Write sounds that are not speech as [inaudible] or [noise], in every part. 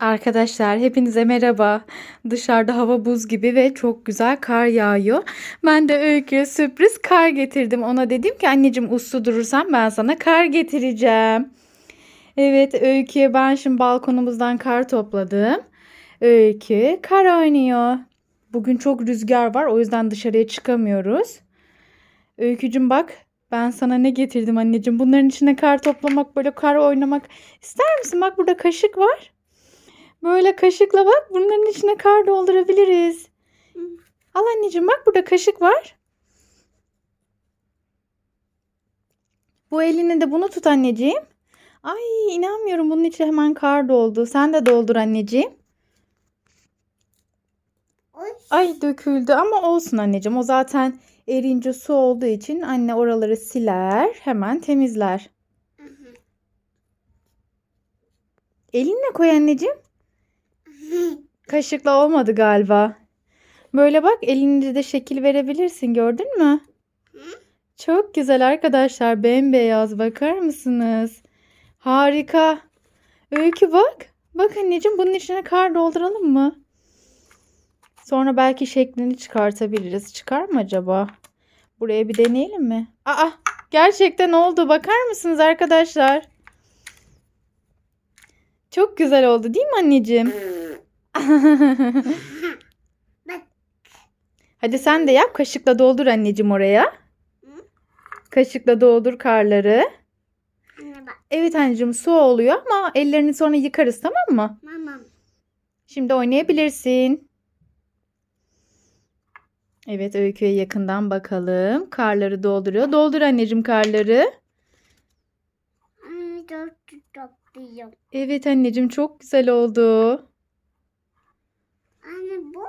Arkadaşlar hepinize merhaba. Dışarıda hava buz gibi ve çok güzel kar yağıyor. Ben de Öykü'ye sürpriz kar getirdim. Ona dedim ki anneciğim uslu durursan ben sana kar getireceğim. Evet Öykü'ye ben şimdi balkonumuzdan kar topladım. Öykü kar oynuyor. Bugün çok rüzgar var o yüzden dışarıya çıkamıyoruz. Öykücüm bak ben sana ne getirdim anneciğim. Bunların içine kar toplamak böyle kar oynamak ister misin? Bak burada kaşık var. Böyle kaşıkla bak bunların içine kar doldurabiliriz. Al anneciğim bak burada kaşık var. Bu eline de bunu tut anneciğim. Ay inanmıyorum bunun içine hemen kar doldu. Sen de doldur anneciğim. Ay döküldü ama olsun anneciğim. O zaten erince su olduğu için anne oraları siler, hemen temizler. Elinle koy anneciğim. Kaşıkla olmadı galiba. Böyle bak elinde de şekil verebilirsin gördün mü? Çok güzel arkadaşlar. Bembeyaz bakar mısınız? Harika. Öykü bak. Bak anneciğim bunun içine kar dolduralım mı? Sonra belki şeklini çıkartabiliriz. Çıkar mı acaba? Buraya bir deneyelim mi? Aa gerçekten oldu. Bakar mısınız arkadaşlar? Çok güzel oldu değil mi anneciğim? [laughs] Hadi sen de yap. Kaşıkla doldur anneciğim oraya. Kaşıkla doldur karları. Evet anneciğim su oluyor ama ellerini sonra yıkarız tamam mı? Mamam. Şimdi oynayabilirsin. Evet Öykü'ye yakından bakalım. Karları dolduruyor. Doldur anneciğim karları. Evet anneciğim çok güzel oldu. Anne bu.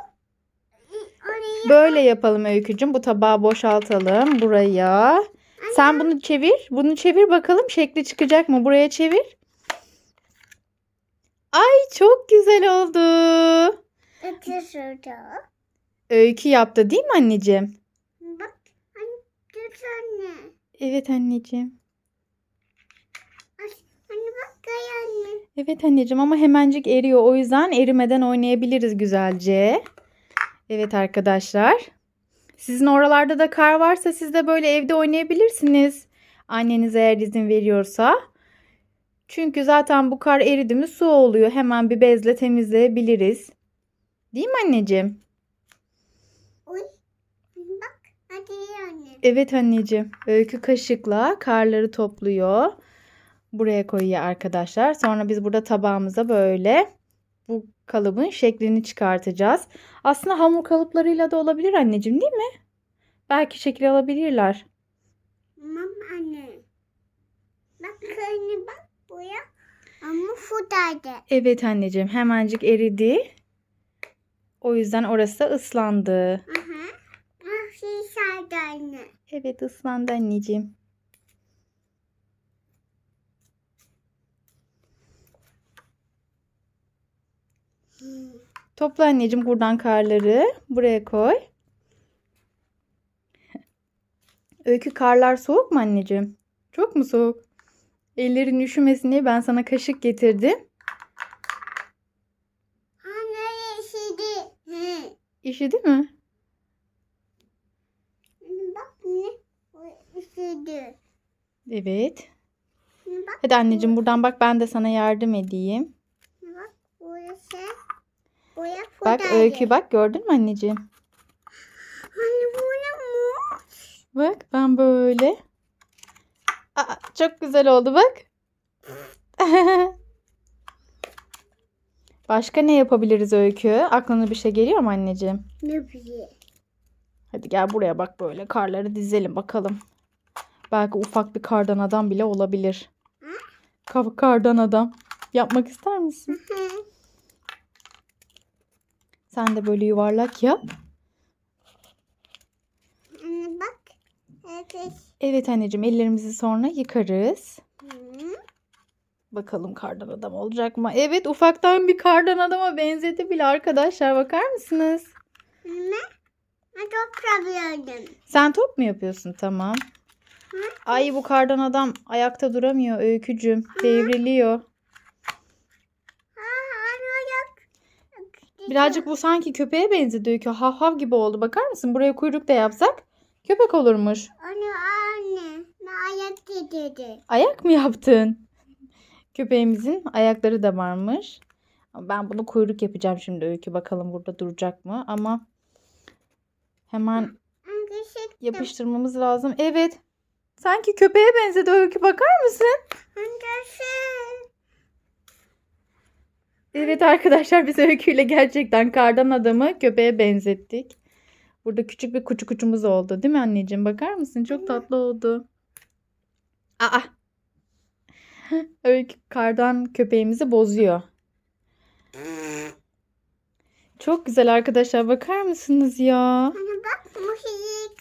İ- Oraya. Böyle yapalım Öykücüm. Bu tabağı boşaltalım buraya. Sen bunu çevir. Bunu çevir bakalım şekli çıkacak mı? Buraya çevir. Ay çok güzel oldu. Öykü yaptı değil mi anneciğim? Bak. Anne. Evet anneciğim. Anne bak anne. Evet anneciğim ama hemencik eriyor. O yüzden erimeden oynayabiliriz güzelce. Evet arkadaşlar. Sizin oralarda da kar varsa siz de böyle evde oynayabilirsiniz. Anneniz eğer izin veriyorsa. Çünkü zaten bu kar eridi mi su oluyor. Hemen bir bezle temizleyebiliriz. Değil mi anneciğim? Oy. Bak. Hadi anne. Evet anneciğim. Öykü kaşıkla karları topluyor. Buraya koyuyor arkadaşlar. Sonra biz burada tabağımıza böyle bu kalıbın şeklini çıkartacağız. Aslında hamur kalıplarıyla da olabilir anneciğim değil mi? Belki şekil alabilirler. Mam anne. Bak anne bak buraya. Ama fudaydı. Evet anneciğim hemencik eridi. O yüzden orası da ıslandı. Aha. Ah şey anne. Evet ıslandı anneciğim. Topla anneciğim buradan karları. Buraya koy. [laughs] Öykü karlar soğuk mu anneciğim? Çok mu soğuk? Ellerin üşümesin diye ben sana kaşık getirdim. Anne. He. İşidi mi? Bak ne? O yeşildi. Evet. Bak. Hadi anneciğim buradan bak ben de sana yardım edeyim. Buraya Bak. Öykü bak gördün mü anneciğim? Anne bu ne mu? Bak ben böyle. Aa, çok güzel oldu bak. [laughs] Başka ne yapabiliriz Öykü? Aklına bir şey geliyor mu anneciğim? Ne bileyim. Hadi gel buraya bak böyle karları dizelim bakalım. Belki ufak bir kardan adam bile olabilir. Ka- Kardan adam. Yapmak ister misin? Hı. Sen de böyle yuvarlak yap. Anne bak. Evet. Evet anneciğim ellerimizi sonra yıkarız. Hı. Bakalım kardan adam olacak mı? Evet ufaktan bir kardan adama benzedi bile arkadaşlar bakar mısınız? Ne? Ben toplayabilirim. Sen top mu yapıyorsun? Tamam. Hı? Ay bu kardan adam ayakta duramıyor öykücüm. Devriliyor. Ha, anne Birazcık bu sanki köpeğe benzedi Öykü. Hav hav gibi oldu. Bakar mısın? Buraya kuyruk da yapsak köpek olurmuş. Anne anne. Ayak dedi. Ayak mı yaptın? Köpeğimizin ayakları da varmış. Ben bunu kuyruk yapacağım şimdi Öykü. Bakalım burada duracak mı? Ama hemen yapıştırmamız lazım. Evet. Sanki köpeğe benzedi Öykü. Bakar mısın? Anne şey. Evet arkadaşlar biz Öykü'yle gerçekten kardan adamı köpeğe benzettik. Burada küçük bir kuçu kuçumuz oldu değil mi anneciğim? Bakar mısın? Çok tatlı oldu. Aa! [laughs] Öykü kardan köpeğimizi bozuyor. Çok güzel arkadaşlar. Bakar mısınız ya?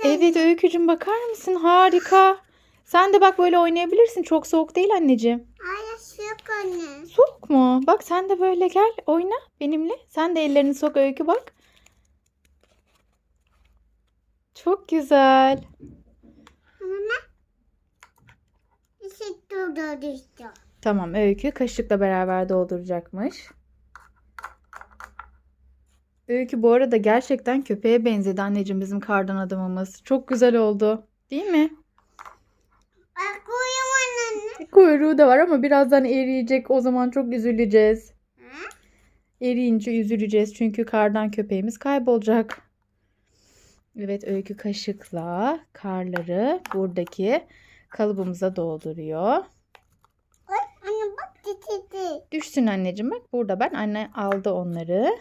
Evet Öykücüm bakar mısın? Harika. Sen de bak böyle oynayabilirsin. Çok soğuk değil anneciğim. Ayak yok anne. Soğuk mu? Bak sen de böyle gel oyna benimle. Sen de ellerini sok Öykü bak. Çok güzel. Tamam Öykü kaşıkla beraber dolduracakmış. Öykü bu arada gerçekten köpeğe benzedi anneciğim bizim kardan adamımız. Çok güzel oldu. Değil mi? Anne. Kuyruğu da var ama birazdan eriyecek. O zaman çok üzüleceğiz. Eriyince üzüleceğiz çünkü kardan köpeğimiz kaybolacak. Evet Öykü kaşıkla karları buradaki kalıbımıza dolduruyor. Ay anne bak getirdi. Düşsün anneciğim bak burada ben anne aldı onları.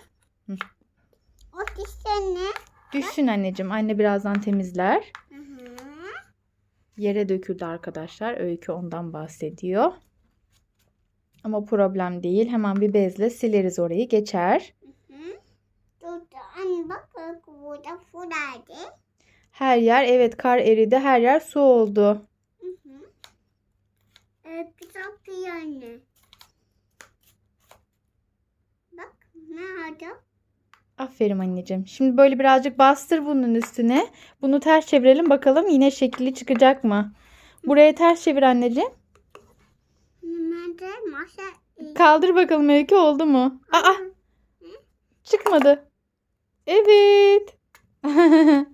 O işte ne? Düşsün anneciğim anne birazdan temizler. Yere döküldü arkadaşlar. Öykü ondan bahsediyor. Ama problem değil. Hemen bir bezle sileriz orayı geçer. Her yer evet kar eridi. Her yer su oldu. İyi anne. Bak ne oldu? Aferin anneciğim. Şimdi böyle birazcık bastır bunun üstüne. Bunu ters çevirelim bakalım yine şekli çıkacak mı? Buraya ters çevir anneciğim. Kaldır bakalım Öykü oldu mu? Aa çıkmadı. Evet. [laughs]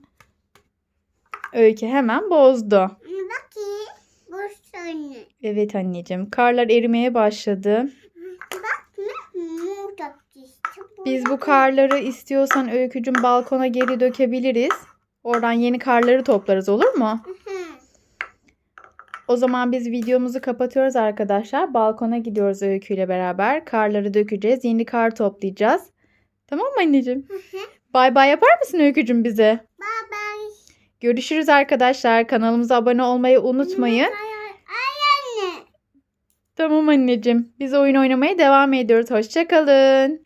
Öykü hemen bozdu. Evet anneciğim. Karlar erimeye başladı. Bak ne? Biz bu karları istiyorsan Öykücüm balkona geri dökebiliriz. Oradan yeni karları toplarız olur mu? O zaman biz videomuzu kapatıyoruz arkadaşlar. Balkona gidiyoruz Öykü ile beraber. Karları dökeceğiz. Yeni kar toplayacağız. Tamam mı anneciğim? Bay bay yapar mısın Öykücüm bize? Bye bye. Görüşürüz arkadaşlar. Kanalımıza abone olmayı unutmayın. Ay, ay anne. Tamam anneciğim. Biz oyun oynamaya devam ediyoruz. Hoşçakalın.